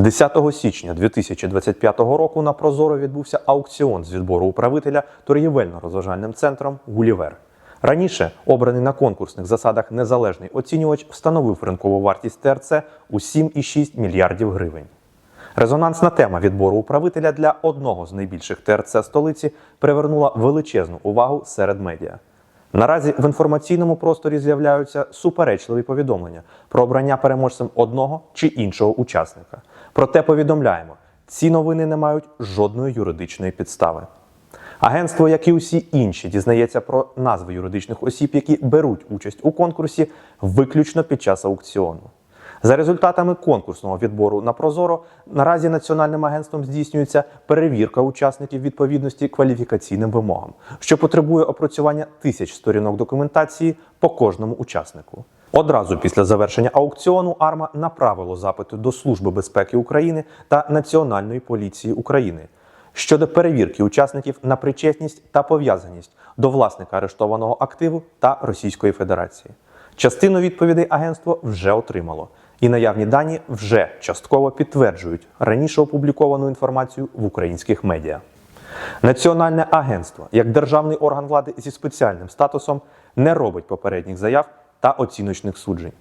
10 січня 2025 року на Прозоро відбувся аукціон з відбору управителя торгівельно-розважальним центром Гулівер. Раніше обраний на конкурсних засадах незалежний оцінювач встановив ринкову вартість ТРЦ у 7,6 мільярдів гривень. Резонансна тема відбору управителя для одного з найбільших ТРЦ столиці привернула величезну увагу серед медіа. Наразі в інформаційному просторі з'являються суперечливі повідомлення про обрання переможцем одного чи іншого учасника. Проте повідомляємо, ці новини не мають жодної юридичної підстави. Агентство, як і усі інші, дізнається про назви юридичних осіб, які беруть участь у конкурсі виключно під час аукціону. За результатами конкурсного відбору на Прозоро наразі національним агентством здійснюється перевірка учасників відповідності кваліфікаційним вимогам, що потребує опрацювання тисяч сторінок документації по кожному учаснику. Одразу після завершення аукціону АРМА направило запити до Служби безпеки України та Національної поліції України щодо перевірки учасників на причетність та пов'язаність до власника арештованого активу та Російської Федерації. Частину відповідей агентство вже отримало, і наявні дані вже частково підтверджують раніше опубліковану інформацію в українських медіа. Національне агентство, як державний орган влади зі спеціальним статусом, не робить попередніх заяв та оціночних суджень.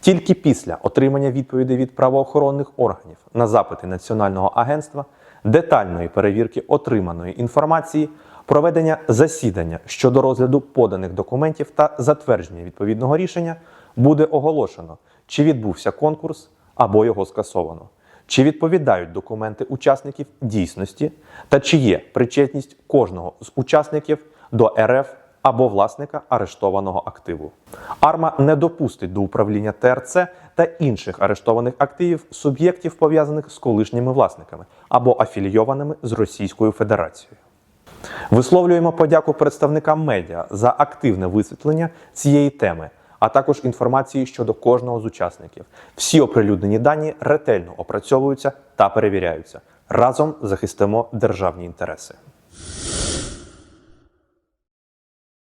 Тільки після отримання відповідей від правоохоронних органів на запити Національного агентства, детальної перевірки отриманої інформації, проведення засідання щодо розгляду поданих документів та затвердження відповідного рішення буде оголошено, чи відбувся конкурс або його скасовано, чи відповідають документи учасників дійсності та чи є причетність кожного з учасників до РФ або власника арештованого активу. АРМА не допустить до управління ТРЦ та інших арештованих активів суб'єктів, пов'язаних з колишніми власниками або афілійованими з Російською Федерацією. Висловлюємо подяку представникам медіа за активне висвітлення цієї теми, а також інформації щодо кожного з учасників. Всі оприлюднені дані ретельно опрацьовуються та перевіряються. Разом захистимо державні інтереси.